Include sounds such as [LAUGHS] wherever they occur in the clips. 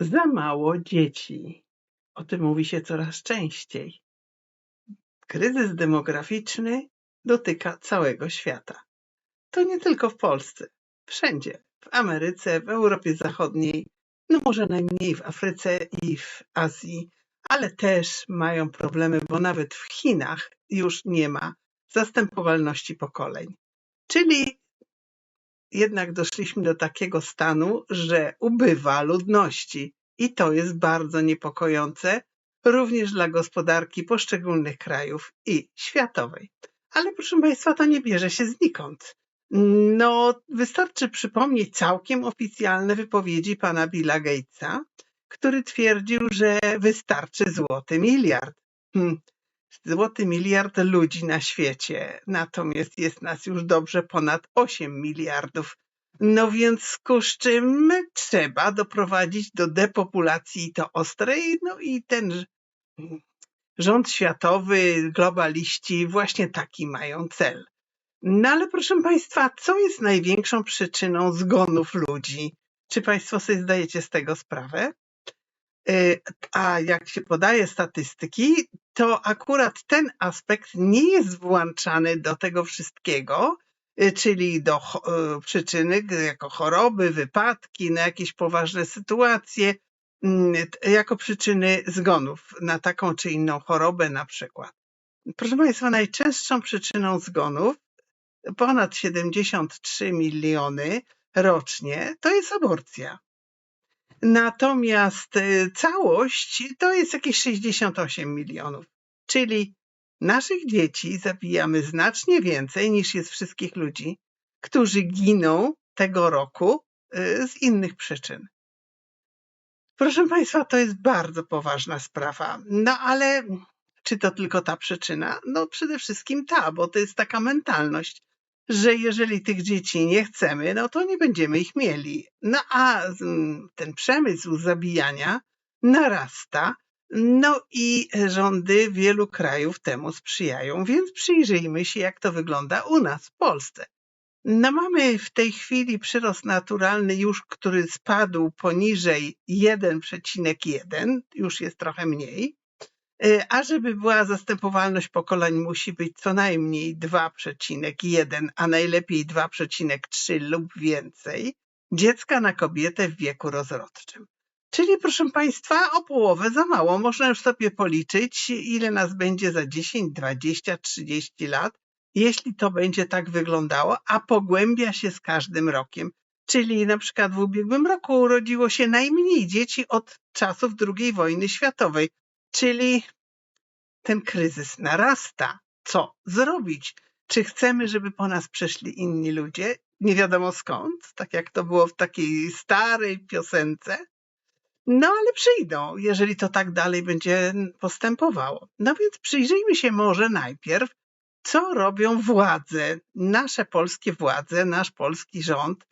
Za mało dzieci. O tym mówi się coraz częściej. Kryzys demograficzny dotyka całego świata. To nie tylko w Polsce. Wszędzie. W Ameryce, w Europie Zachodniej, no może najmniej w Afryce i w Azji, ale też mają problemy, bo nawet w Chinach już nie ma zastępowalności pokoleń. Czyli jednak doszliśmy do takiego stanu, że ubywa ludności i to jest bardzo niepokojące również dla gospodarki poszczególnych krajów i światowej. Ale proszę Państwa, to nie bierze się znikąd. No, wystarczy przypomnieć całkiem oficjalne wypowiedzi pana Billa Gatesa, który twierdził, że wystarczy złoty miliard. Hmm. Złoty miliard ludzi na świecie, natomiast jest nas już dobrze ponad 8 miliardów. No więc ku czym trzeba doprowadzić do depopulacji to ostrej, no i ten rząd światowy, globaliści właśnie taki mają cel. No ale proszę Państwa, co jest największą przyczyną zgonów ludzi? Czy Państwo sobie zdajecie z tego sprawę? Y, a jak się podaje statystyki, to akurat ten aspekt nie jest włączany do tego wszystkiego, y, czyli do y, przyczyny jako choroby, wypadki, na jakieś poważne sytuacje, mm, jako przyczyny zgonów na taką czy inną chorobę na przykład. Proszę Państwa, najczęstszą przyczyną zgonów, ponad 73 miliony rocznie, to jest aborcja. Natomiast y, całość to jest jakieś 68 milionów. Czyli naszych dzieci zabijamy znacznie więcej niż jest wszystkich ludzi, którzy giną tego roku y, z innych przyczyn. Proszę Państwa, to jest bardzo poważna sprawa. No ale czy to tylko ta przyczyna? No przede wszystkim ta, bo to jest taka mentalność że jeżeli tych dzieci nie chcemy, no to nie będziemy ich mieli. No a ten przemysł zabijania narasta, no i rządy wielu krajów temu sprzyjają, więc przyjrzyjmy się, jak to wygląda u nas w Polsce. No mamy w tej chwili przyrost naturalny już, który spadł poniżej 1,1, już jest trochę mniej. E, a żeby była zastępowalność pokoleń, musi być co najmniej 2,1, a najlepiej 2,3 lub więcej dziecka na kobietę w wieku rozrodczym. Czyli, proszę Państwa, o połowę za mało. Można już sobie policzyć, ile nas będzie za 10, 20, 30 lat, jeśli to będzie tak wyglądało, a pogłębia się z każdym rokiem. Czyli na przykład w ubiegłym roku urodziło się najmniej dzieci od czasów II wojny światowej. Czyli ten kryzys narasta. Co zrobić? Czy chcemy, żeby po nas przyszli inni ludzie? Nie wiadomo skąd, tak jak to było w takiej starej piosence. No ale przyjdą, jeżeli to tak dalej będzie postępowało. No więc przyjrzyjmy się może najpierw, co robią władze, nasze polskie władze, nasz polski rząd,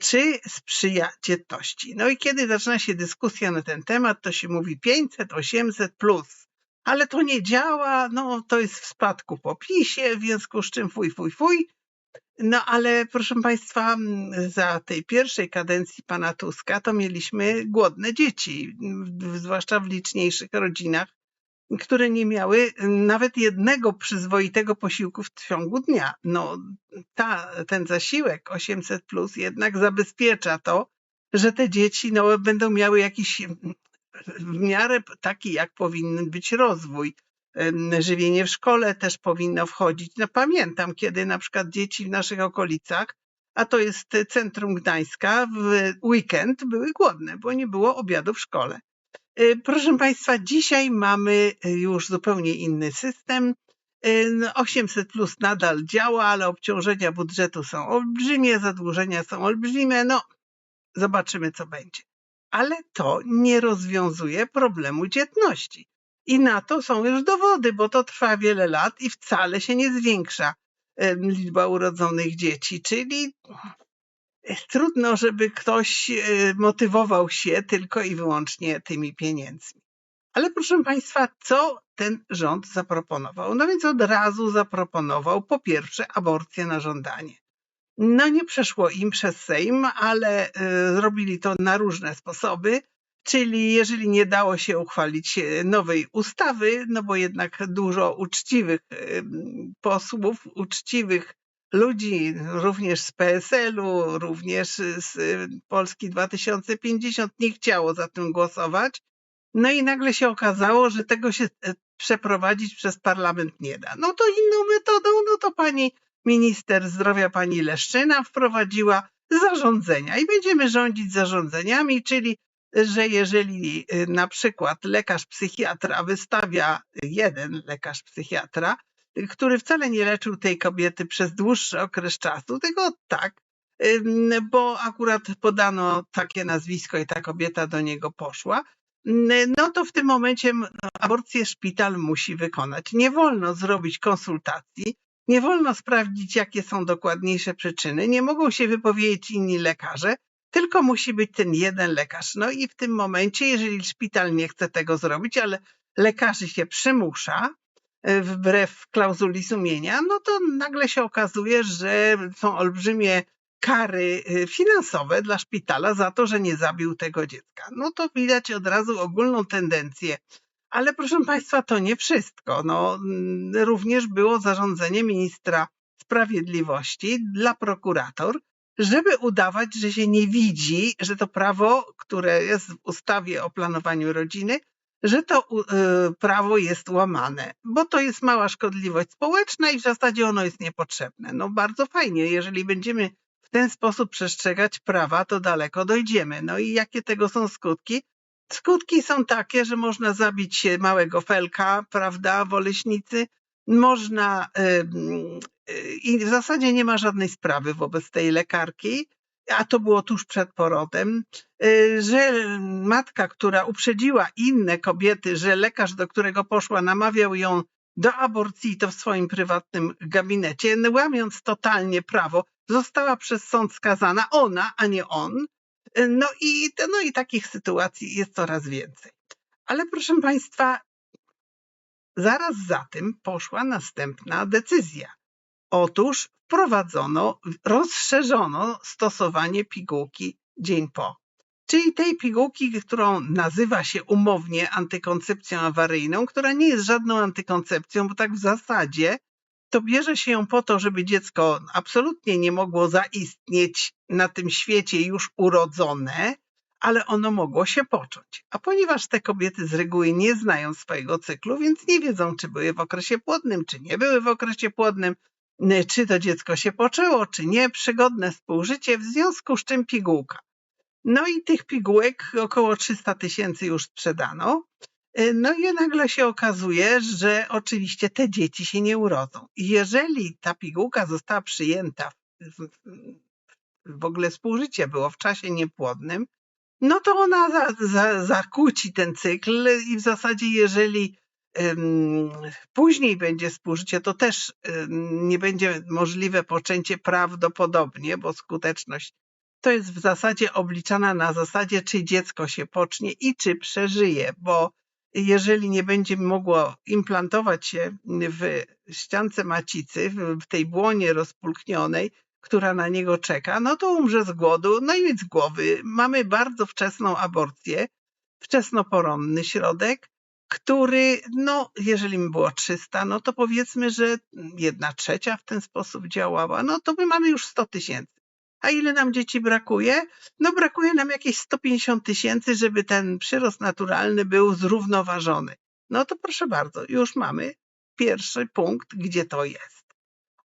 czy sprzyja dzietności. No i kiedy zaczyna się dyskusja na ten temat, to się mówi 500, 800 plus ale to nie działa, no to jest w spadku po PiSie, w związku z czym fuj, fuj, fuj. No ale proszę Państwa, za tej pierwszej kadencji pana Tuska to mieliśmy głodne dzieci, zwłaszcza w liczniejszych rodzinach, które nie miały nawet jednego przyzwoitego posiłku w ciągu dnia. No, ta, ten zasiłek 800 plus jednak zabezpiecza to, że te dzieci no, będą miały jakiś w miarę taki, jak powinien być rozwój. Żywienie w szkole też powinno wchodzić. No, pamiętam, kiedy na przykład dzieci w naszych okolicach, a to jest centrum Gdańska, w weekend były głodne, bo nie było obiadu w szkole. E, proszę Państwa, dzisiaj mamy już zupełnie inny system. 800 plus nadal działa, ale obciążenia budżetu są olbrzymie, zadłużenia są olbrzymie. No, zobaczymy, co będzie ale to nie rozwiązuje problemu dzietności. I na to są już dowody, bo to trwa wiele lat i wcale się nie zwiększa liczba urodzonych dzieci, czyli trudno, żeby ktoś e, motywował się tylko i wyłącznie tymi pieniędzmi. Ale proszę Państwa, co ten rząd zaproponował? No więc od razu zaproponował po pierwsze aborcję na żądanie. No nie przeszło im przez Sejm, ale y, zrobili to na różne sposoby. Czyli jeżeli nie dało się uchwalić e, nowej ustawy, no bo jednak dużo uczciwych posłów, uczciwych ludzi, również z PSL-u, również z e, Polski 2050 nie chciało za tym głosować. No i nagle się okazało, że tego się e, przeprowadzić przez parlament nie da. No to inną metodą, no to pani minister zdrowia, pani Leszczyna wprowadziła zarządzenia i będziemy rządzić zarządzeniami, czyli że jeżeli y, na przykład lekarz psychiatra wystawia jeden lekarz psychiatra, y, który wcale nie leczył tej kobiety przez dłuższy okres czasu, tylko tak, bo akurat podano takie nazwisko i ta kobieta do niego poszła, no to w tym momencie no, aborcję szpital musi wykonać. Nie wolno zrobić konsultacji, nie wolno sprawdzić, jakie są dokładniejsze przyczyny, nie mogą się wypowiedzieć inni lekarze, tylko musi być ten jeden lekarz. No i w tym momencie, jeżeli szpital nie chce tego zrobić, ale lekarzy się przymusza, wbrew klauzuli sumienia, no to nagle się okazuje, że są olbrzymie kary e, finansowe dla szpitala za to, że nie zabił tego dziecka. No to widać od razu ogólną tendencję. Ale proszę Państwa, to nie wszystko. No, mm, również było zarządzenie ministra sprawiedliwości dla prokurator, żeby udawać, że się nie widzi, że to prawo, które jest w ustawie o planowaniu rodziny, że to y, prawo jest łamane, bo to jest mała szkodliwość społeczna i w zasadzie ono jest niepotrzebne. No bardzo fajnie, jeżeli będziemy w ten sposób przestrzegać prawa, to daleko dojdziemy. No i jakie tego są skutki? Skutki są takie, że można zabić małego felka, prawda, w można i w zasadzie nie ma żadnej sprawy wobec tej lekarki, a to było tuż przed porodem, y, że matka, która uprzedziła inne kobiety, że lekarz, do którego poszła, namawiał ją do aborcji, to w swoim prywatnym gabinecie, łamiąc totalnie prawo, została przez sąd skazana ona, a nie on. No i, no i takich sytuacji jest coraz więcej. Ale proszę Państwa, zaraz za tym poszła następna decyzja. Otóż wprowadzono, rozszerzono stosowanie pigułki dzień po. Czyli tej pigułki, którą nazywa się umownie antykoncepcją awaryjną, która nie jest żadną antykoncepcją, bo tak w zasadzie to bierze się ją po to, żeby dziecko absolutnie nie mogło zaistnieć na tym świecie już urodzone, ale ono mogło się począć. A ponieważ te kobiety z reguły nie znają swojego cyklu, więc nie wiedzą, czy były w okresie płodnym, czy nie były w okresie płodnym, czy to dziecko się poczęło, czy nie, przygodne współżycie, w związku z czym pigułka. No i tych pigułek około 300 tysięcy już sprzedano. Y, no i nagle się okazuje, że oczywiście te dzieci się nie urodzą. Jeżeli ta pigułka została przyjęta, w ogóle współżycie było w czasie niepłodnym, no to ona za, za, zakłóci ten cykl i w zasadzie jeżeli Później będzie współżycie, to też nie będzie możliwe poczęcie prawdopodobnie, bo skuteczność to jest w zasadzie obliczana na zasadzie, czy dziecko się pocznie i czy przeżyje, bo jeżeli nie będzie mogło implantować się w ściance macicy, w tej błonie rozpulknionej, która na niego czeka, no to umrze z głodu, no i z głowy. Mamy bardzo wczesną aborcję, wczesnoporonny środek, który, no, jeżeli mi było 300, no to powiedzmy, że jedna trzecia w ten sposób działała, no to my mamy już 100 tysięcy. A ile nam dzieci brakuje? No brakuje nam jakieś 150 tysięcy, żeby ten przyrost naturalny był zrównoważony. No to proszę bardzo, już mamy pierwszy punkt, gdzie to jest.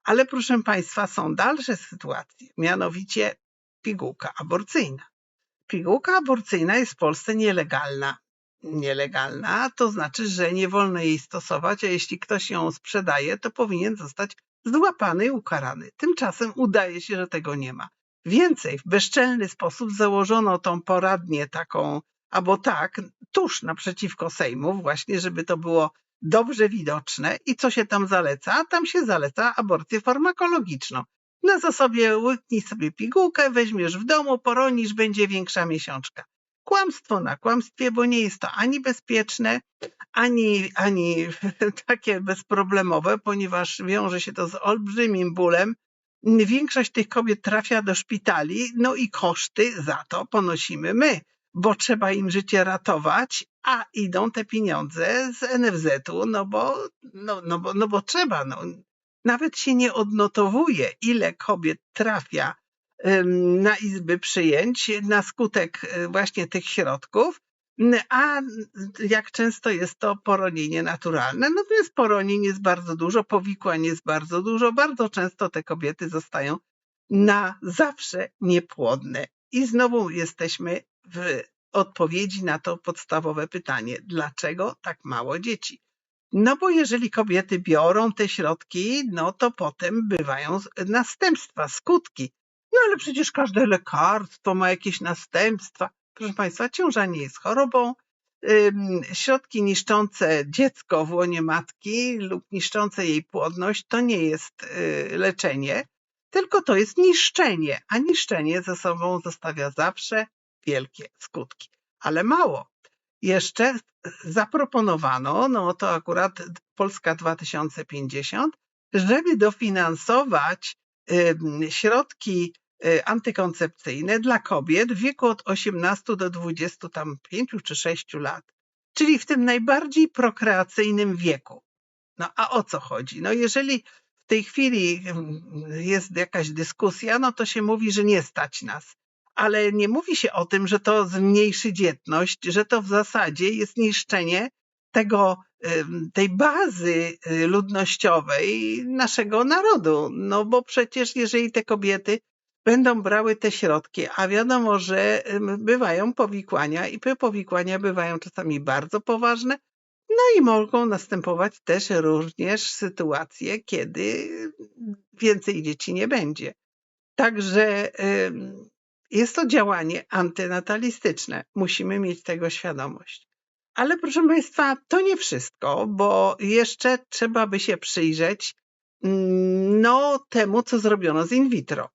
Ale proszę Państwa, są dalsze sytuacje, mianowicie pigułka aborcyjna. Pigułka aborcyjna jest w Polsce nielegalna nielegalna, to znaczy, że nie wolno jej stosować, a jeśli ktoś ją sprzedaje, to powinien zostać złapany i ukarany. Tymczasem udaje się, że tego nie ma. Więcej, w bezczelny sposób założono tą poradnię taką, albo tak, tuż naprzeciwko Sejmu, właśnie, żeby to było dobrze widoczne. I co się tam zaleca? Tam się zaleca aborcję farmakologiczną. Na zasobie łyknij sobie pigułkę, weźmiesz w domu, poronisz, będzie większa miesiączka kłamstwo na kłamstwie, bo nie jest to ani bezpieczne, ani, ani [LAUGHS] takie bezproblemowe, ponieważ wiąże się to z olbrzymim bólem. Większość tych kobiet trafia do szpitali, no i koszty za to ponosimy my, bo trzeba im życie ratować, a idą te pieniądze z NFZ-u, no bo, no, no bo, no bo trzeba. No. Nawet się nie odnotowuje, ile kobiet trafia na izby przyjęć na skutek e, właśnie tych środków, a jak często jest to poronienie naturalne? No jest poronień jest bardzo dużo, powikłań jest bardzo dużo. Bardzo często te kobiety zostają na zawsze niepłodne. I znowu jesteśmy w odpowiedzi na to podstawowe pytanie: dlaczego tak mało dzieci? No bo jeżeli kobiety biorą te środki, no to potem bywają następstwa, skutki. Ale przecież każde lekarstwo ma jakieś następstwa. Proszę Państwa, ciąża nie jest chorobą. Środki niszczące dziecko w łonie matki lub niszczące jej płodność to nie jest y, leczenie, tylko to jest niszczenie, a niszczenie ze sobą zostawia zawsze wielkie skutki. Ale mało. Jeszcze zaproponowano, no to akurat Polska 2050, żeby dofinansować środki antykoncepcyjne dla kobiet w wieku od 18 do 25 czy 6 lat, czyli w tym najbardziej prokreacyjnym wieku. No a o co chodzi? No jeżeli w tej chwili mm, jest jakaś dyskusja, no to się mówi, że nie stać nas. Ale nie mówi się o tym, że to zmniejszy dzietność, że to w zasadzie jest niszczenie tego, tej bazy y, ludnościowej naszego narodu. No bo przecież jeżeli te kobiety będą brały te środki, a wiadomo, że bywają powikłania i te powikłania bywają czasami bardzo poważne, no i mogą następować też również sytuacje, kiedy więcej dzieci nie będzie. Także jest to działanie antynatalistyczne. Musimy mieć tego świadomość. Ale proszę Państwa, to nie wszystko, bo jeszcze trzeba by się przyjrzeć mm, no, temu, co zrobiono z in vitro.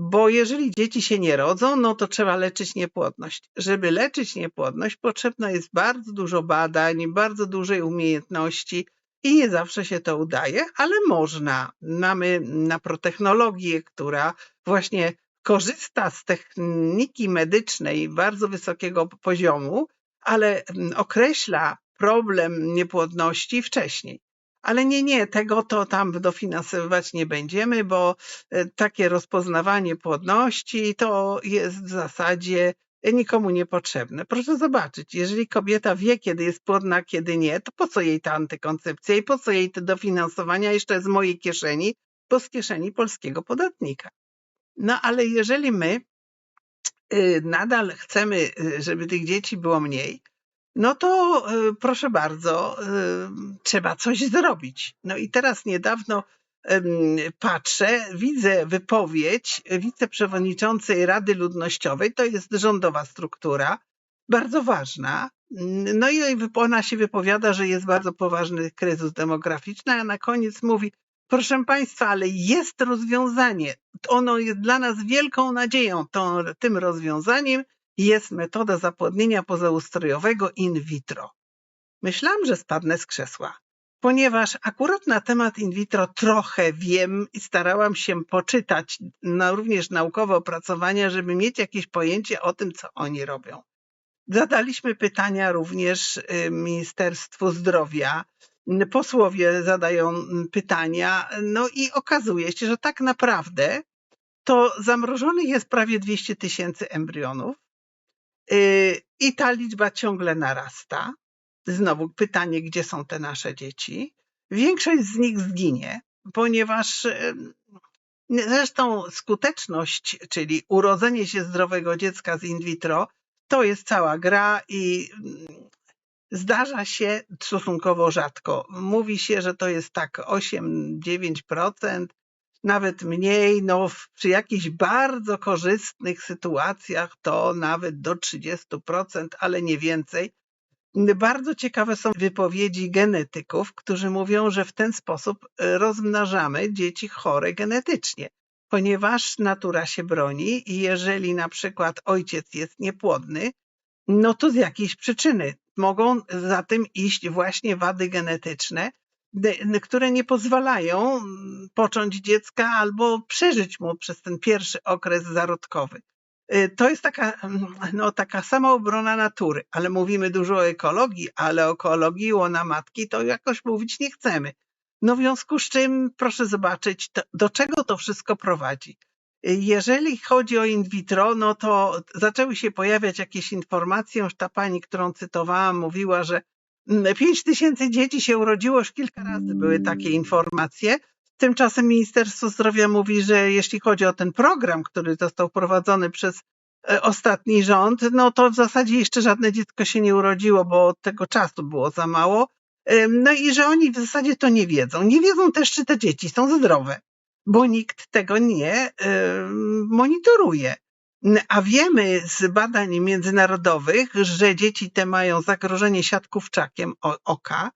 Bo jeżeli dzieci się nie rodzą, no to trzeba leczyć niepłodność. Żeby leczyć niepłodność, potrzebne jest bardzo dużo badań, bardzo dużej umiejętności i nie zawsze się to udaje, ale można. Mamy naprotechnologię, która właśnie korzysta z techniki medycznej bardzo wysokiego poziomu, ale określa problem niepłodności wcześniej. Ale nie, nie, tego to tam dofinansowywać nie będziemy, bo e, takie rozpoznawanie płodności to jest w zasadzie nikomu niepotrzebne. Proszę zobaczyć, jeżeli kobieta wie, kiedy jest płodna, kiedy nie, to po co jej ta antykoncepcja i po co jej te dofinansowania jeszcze z mojej kieszeni, bo z kieszeni polskiego podatnika. No ale jeżeli my y, nadal chcemy, y, żeby tych dzieci było mniej, no to y, proszę bardzo, y, trzeba coś zrobić. No i teraz niedawno patrzę, widzę wypowiedź wiceprzewodniczącej Rady Ludnościowej, to jest rządowa struktura, bardzo ważna. No i ona się wypowiada, że jest bardzo poważny kryzys demograficzny, a na koniec mówi, proszę Państwa, ale jest rozwiązanie. Ono jest dla nas wielką nadzieją. Tym rozwiązaniem jest metoda zapłodnienia pozaustrojowego in vitro. Myślałam, że spadnę z krzesła, ponieważ akurat na temat in vitro trochę wiem i starałam się poczytać no, również naukowe opracowania, żeby mieć jakieś pojęcie o tym, co oni robią. Zadaliśmy pytania również y, Ministerstwu Zdrowia. Posłowie zadają pytania, no i okazuje się, że tak naprawdę to zamrożonych jest prawie 200 tysięcy embrionów I ta liczba ciągle narasta. Znowu pytanie, gdzie są te nasze dzieci? Większość z nich zginie, ponieważ y, zresztą skuteczność, czyli urodzenie się zdrowego dziecka z in vitro, to jest cała gra i mm, zdarza się stosunkowo rzadko. Mówi się, że to jest tak 8-9%, nawet mniej, no przy jakichś bardzo korzystnych sytuacjach to nawet do 30%, ale nie więcej. Bardzo ciekawe są wypowiedzi genetyków, którzy mówią, że w ten sposób e, rozmnażamy dzieci chore genetycznie, ponieważ natura się broni i jeżeli na przykład ojciec jest niepłodny, no to z jakiejś przyczyny mogą za tym iść właśnie wady genetyczne, które nie pozwalają mm, począć dziecka albo przeżyć mu przez ten pierwszy okres zarodkowy. Y, To jest taka, mm, no, taka samoobrona natury, ale mówimy dużo o ekologii, ale o ekologii łona matki to jakoś mówić nie chcemy. No w związku z czym proszę zobaczyć, to, do czego to wszystko prowadzi. Y, Jeżeli chodzi o in vitro, no to zaczęły się pojawiać jakieś informacje, już ta pani, którą cytowałam, mówiła, że 5 tysięcy dzieci się urodziło, już kilka razy były takie informacje. Tymczasem Ministerstwo Zdrowia mówi, że jeśli chodzi o ten program, który został wprowadzony przez e, ostatni rząd, no to w zasadzie jeszcze żadne dziecko się nie urodziło, bo tego czasu było za mało. No i że oni w zasadzie to nie wiedzą. Nie wiedzą też, czy te dzieci są zdrowe, bo nikt tego nie monitoruje. A wiemy z badań międzynarodowych, że dzieci te mają zagrożenie siatkówczakiem oka,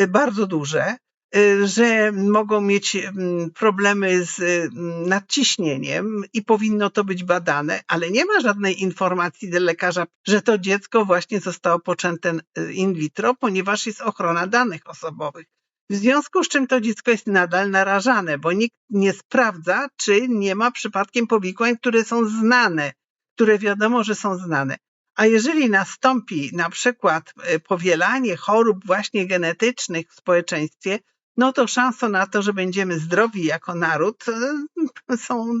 y, bardzo duże, y, że mogą mieć mm, problemy z mm, nadciśnieniem i powinno to być badane, ale nie ma żadnej informacji do lekarza, że to dziecko właśnie zostało poczęte y, in vitro, ponieważ jest ochrona danych osobowych. W związku z czym to dziecko jest nadal narażane, bo nikt nie sprawdza, czy nie ma przypadkiem powikłań, które są znane, które wiadomo, że są znane. A jeżeli nastąpi na przykład e, powielanie chorób właśnie genetycznych w społeczeństwie, no to szanse na to, że będziemy zdrowi jako naród e, [LAUGHS] są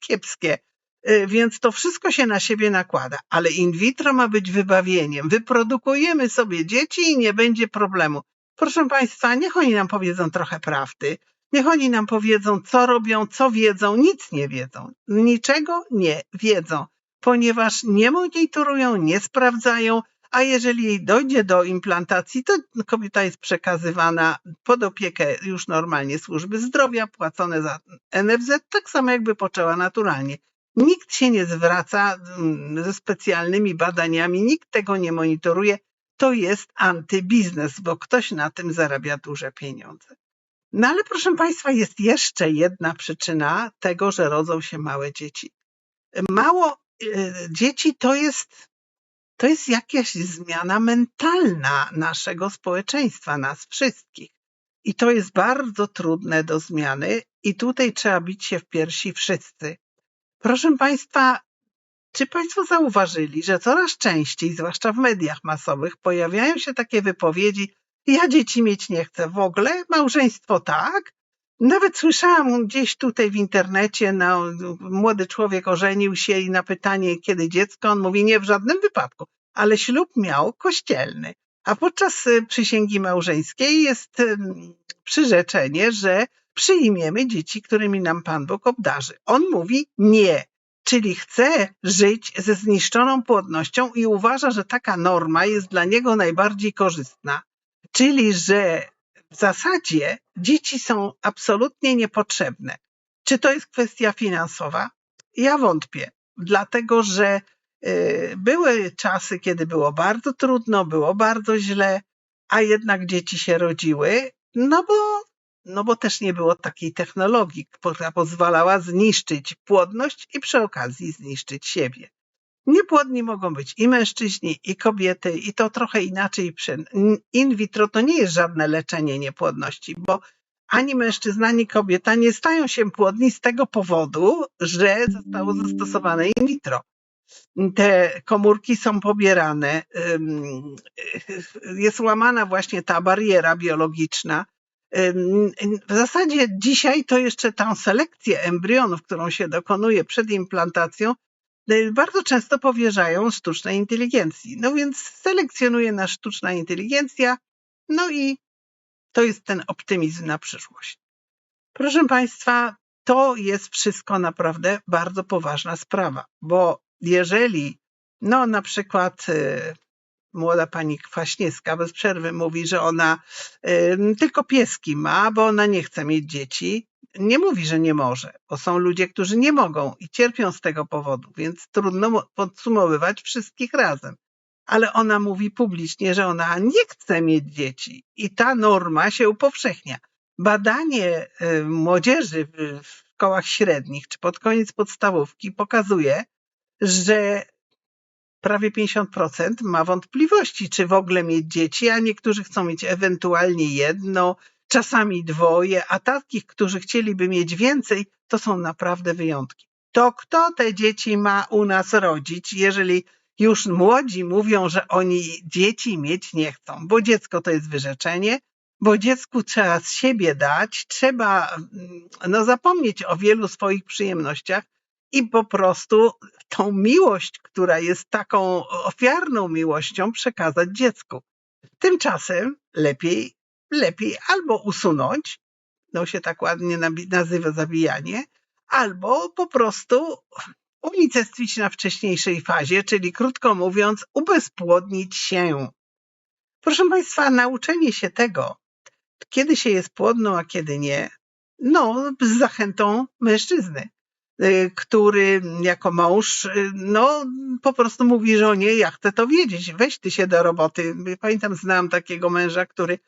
kiepskie. E, Więc to wszystko się na siebie nakłada, ale in vitro ma być wybawieniem. Wyprodukujemy sobie dzieci i nie będzie problemu. Proszę Państwa, niech oni nam powiedzą trochę prawdy. Niech oni nam powiedzą, co robią, co wiedzą. Nic nie wiedzą. Niczego nie wiedzą, ponieważ nie monitorują, nie sprawdzają, a jeżeli dojdzie do implantacji, to kobieta jest przekazywana pod opiekę już normalnie służby zdrowia, płacone za NFZ, tak samo jakby poczęła naturalnie. Nikt się nie zwraca mm, ze specjalnymi badaniami, nikt tego nie monitoruje. To jest antybiznes, bo ktoś na tym zarabia duże pieniądze. No ale proszę Państwa, jest jeszcze jedna przyczyna tego, że rodzą się małe dzieci. Mało y, dzieci to jest, to jest jakaś zmiana mentalna naszego społeczeństwa, nas wszystkich. I to jest bardzo trudne do zmiany, i tutaj trzeba bić się w piersi wszyscy. Proszę Państwa, czy Państwo zauważyli, że coraz częściej, zwłaszcza w mediach masowych, pojawiają się takie wypowiedzi: Ja dzieci mieć nie chcę w ogóle, małżeństwo tak? Nawet słyszałam gdzieś tutaj w internecie, no, młody człowiek ożenił się i na pytanie, kiedy dziecko, on mówi: Nie w żadnym wypadku, ale ślub miał kościelny. A podczas y, przysięgi małżeńskiej jest przyrzeczenie, że przyjmiemy dzieci, którymi nam Pan Bóg obdarzy. On mówi nie, czyli chce żyć ze zniszczoną płodnością i uważa, że taka norma jest dla niego najbardziej korzystna. Czyli, że w zasadzie dzieci są absolutnie niepotrzebne. Czy to jest kwestia finansowa? Ja wątpię, dlatego że y, były czasy, kiedy było bardzo trudno, było bardzo źle, a jednak dzieci się rodziły, no bo, no bo też nie było takiej technologii, która pozwalała zniszczyć płodność i przy okazji zniszczyć siebie. Niepłodni mogą być i mężczyźni, i kobiety, i to trochę inaczej. In vitro to nie jest żadne leczenie niepłodności, bo ani mężczyzna, ani kobieta nie stają się płodni z tego powodu, że zostało zastosowane in vitro. Te komórki są pobierane, jest łamana właśnie ta bariera biologiczna. W zasadzie dzisiaj to jeszcze tą selekcję embrionów, którą się dokonuje przed implantacją, y, bardzo często powierzają sztucznej inteligencji. No więc selekcjonuje nas sztuczna inteligencja, no i to jest ten optymizm na przyszłość. Proszę Państwa, to jest wszystko naprawdę bardzo poważna sprawa, bo jeżeli, no na przykład y, młoda pani Kwaśniewska bez przerwy mówi, że ona tylko pieski ma, bo ona nie chce mieć dzieci, nie mówi, że nie może, bo są ludzie, którzy nie mogą i cierpią z tego powodu, więc trudno mo- podsumowywać wszystkich razem. Ale ona mówi publicznie, że ona nie chce mieć dzieci i ta norma się upowszechnia. Badanie y, młodzieży w szkołach średnich czy pod koniec podstawówki pokazuje, że prawie 50% ma wątpliwości, czy w ogóle mieć dzieci, a niektórzy chcą mieć ewentualnie jedno, czasami dwoje, a takich, którzy chcieliby mieć więcej, to są naprawdę wyjątki. to kto te dzieci ma u nas rodzić, jeżeli już młodzi mówią, że oni dzieci mieć nie chcą, bo dziecko to jest wyrzeczenie, bo dziecku trzeba z siebie dać, trzeba mm, no, zapomnieć o wielu swoich przyjemnościach i po prostu tą miłość, która jest taką ofiarną miłością, przekazać dziecku. Tymczasem lepiej, lepiej albo usunąć, no się tak ładnie nazywa zabijanie, albo po prostu unicestwić na wcześniejszej fazie, czyli krótko mówiąc, ubezpłodnić się. Proszę Państwa, nauczenie się tego, kiedy się jest płodną, a kiedy nie, no, z zachętą mężczyzny, który jako mąż, y, no, po prostu mówi żonie, ja chcę to wiedzieć, weź ty się do roboty. Pamiętam, znałam takiego męża, który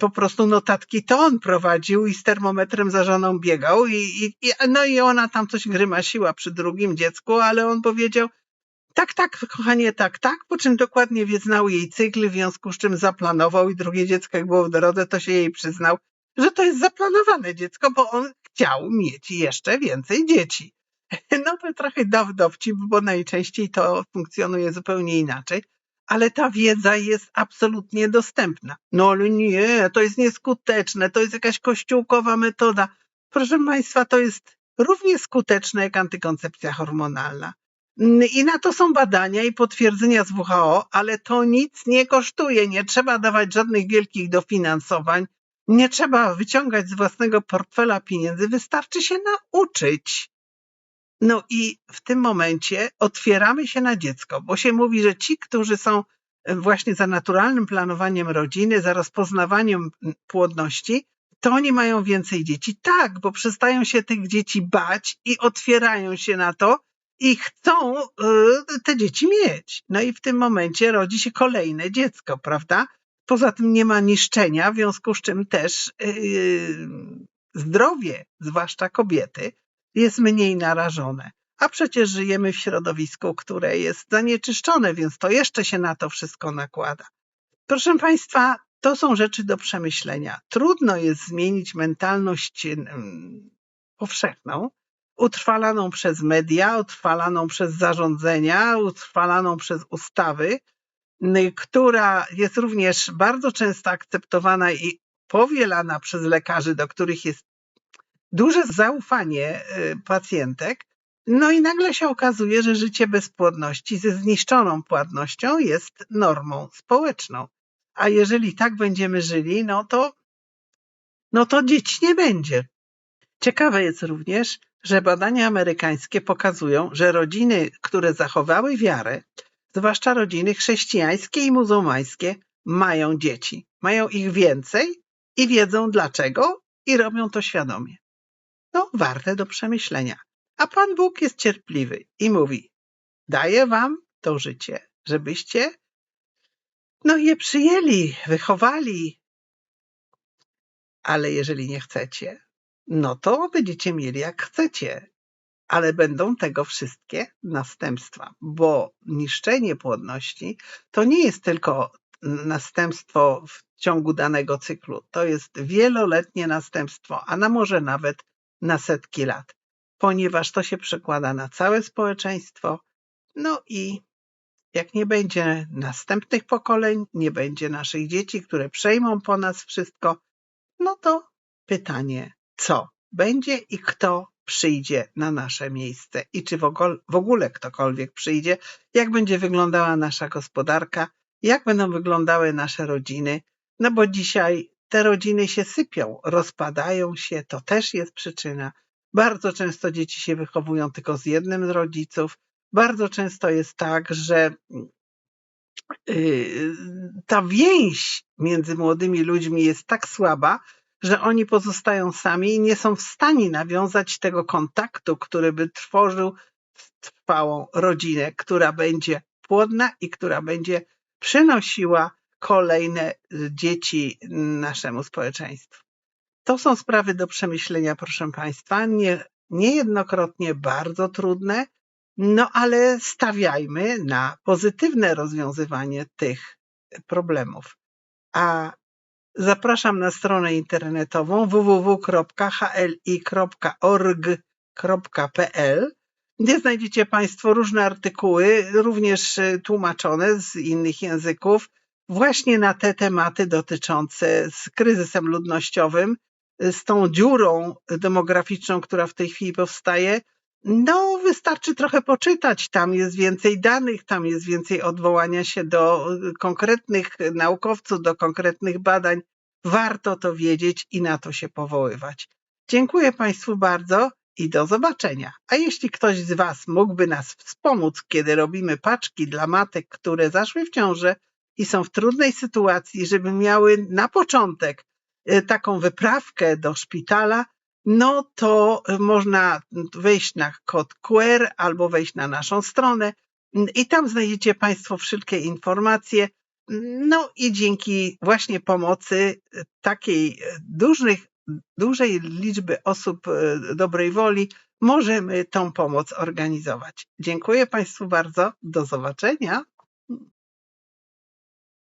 po prostu notatki to on prowadził i z termometrem za żoną biegał i, i, no i ona tam coś grymasiła przy drugim dziecku, ale on powiedział tak, tak, kochanie, tak, tak, po czym dokładnie znał jej cykl, w związku z czym zaplanował i drugie dziecko jak było w drodze, to się jej przyznał, że to jest zaplanowane dziecko, bo on chciał mieć jeszcze więcej dzieci. [LAUGHS] No to trochę dowcip, bo najczęściej to funkcjonuje zupełnie inaczej ale ta wiedza jest absolutnie dostępna. No ale nie, to jest nieskuteczne, to jest jakaś kościółkowa metoda. Proszę Państwa, to jest równie skuteczne jak antykoncepcja hormonalna. I na to są badania i potwierdzenia z WHO, ale to nic nie kosztuje. Nie trzeba dawać żadnych wielkich dofinansowań, nie trzeba wyciągać z własnego portfela pieniędzy, wystarczy się nauczyć. No i w tym momencie otwieramy się na dziecko, bo się mówi, że ci, którzy są e, właśnie za naturalnym planowaniem rodziny, za rozpoznawaniem płodności, to oni mają więcej dzieci. Tak, bo przestają się tych dzieci bać i otwierają się na to i chcą e, te dzieci mieć. No i w tym momencie rodzi się kolejne dziecko, prawda? Poza tym nie ma niszczenia, w związku z czym też yy, zdrowie, zwłaszcza kobiety, jest mniej narażone. A przecież żyjemy w środowisku, które jest zanieczyszczone, więc to jeszcze się na to wszystko nakłada. Proszę Państwa, to są rzeczy do przemyślenia. Trudno jest zmienić mentalność powszechną, utrwalaną przez media, utrwalaną przez zarządzenia, utrwalaną przez ustawy, która jest również bardzo często akceptowana i powielana przez lekarzy, do których jest duże zaufanie y, pacjentek. No i nagle się okazuje, że życie bez płodności ze zniszczoną płodnością jest normą społeczną. A jeżeli tak będziemy żyli, no to, no to dzieci nie będzie. Ciekawe jest również, że badania amerykańskie pokazują, że rodziny, które zachowały wiarę, zwłaszcza rodziny chrześcijańskie i muzułmańskie, mają dzieci. Mają ich więcej i wiedzą dlaczego i robią to świadomie no warte do przemyślenia. A Pan Bóg jest cierpliwy i mówi, daję wam to życie, żebyście no je przyjęli, wychowali, ale jeżeli nie chcecie, no to będziecie mieli jak chcecie, ale będą tego wszystkie następstwa, bo niszczenie płodności to nie jest tylko następstwo w ciągu danego cyklu, to jest wieloletnie następstwo, a na może nawet na setki lat, ponieważ to się przekłada na całe społeczeństwo. No i jak nie będzie następnych pokoleń, nie będzie naszych dzieci, które przejmą po nas wszystko, no to pytanie, co będzie i kto przyjdzie na nasze miejsce i czy w ogóle, ktokolwiek przyjdzie, jak będzie wyglądała nasza gospodarka, jak będą wyglądały nasze rodziny, no bo dzisiaj te rodziny się sypią, rozpadają się, to też jest przyczyna. Bardzo często dzieci się wychowują tylko z jednym z rodziców. Bardzo często jest tak, że y, ta więź między młodymi ludźmi jest tak słaba, że oni pozostają sami i nie są w stanie nawiązać tego kontaktu, który by tworzył trwałą rodzinę, która będzie płodna i która będzie przynosiła kolejne dzieci naszemu społeczeństwu. To są sprawy do przemyślenia, proszę Państwa, nie, niejednokrotnie bardzo trudne, no ale stawiajmy na pozytywne rozwiązywanie tych problemów. A zapraszam na stronę internetową www.hli.org.pl gdzie znajdziecie Państwo różne artykuły, również e, tłumaczone z innych języków, właśnie na te tematy dotyczące z kryzysem ludnościowym, z tą dziurą demograficzną, która w tej chwili powstaje. No, wystarczy trochę poczytać. Tam jest więcej danych, tam jest więcej odwołania się do konkretnych naukowców, do konkretnych badań. Warto to wiedzieć i na to się powoływać. Dziękuję Państwu bardzo i do zobaczenia. A jeśli ktoś z Was mógłby nas wspomóc, kiedy robimy paczki dla matek, które zaszły w ciążę i są w trudnej sytuacji, żeby miały na początek e, taką wyprawkę do szpitala, no to można wejść na kod QR albo wejść na naszą stronę i tam znajdziecie Państwo wszystkie informacje. No i dzięki właśnie pomocy takiej dużych, dużej liczby osób dobrej woli możemy tą pomoc organizować. Dziękuję Państwu bardzo. Do zobaczenia.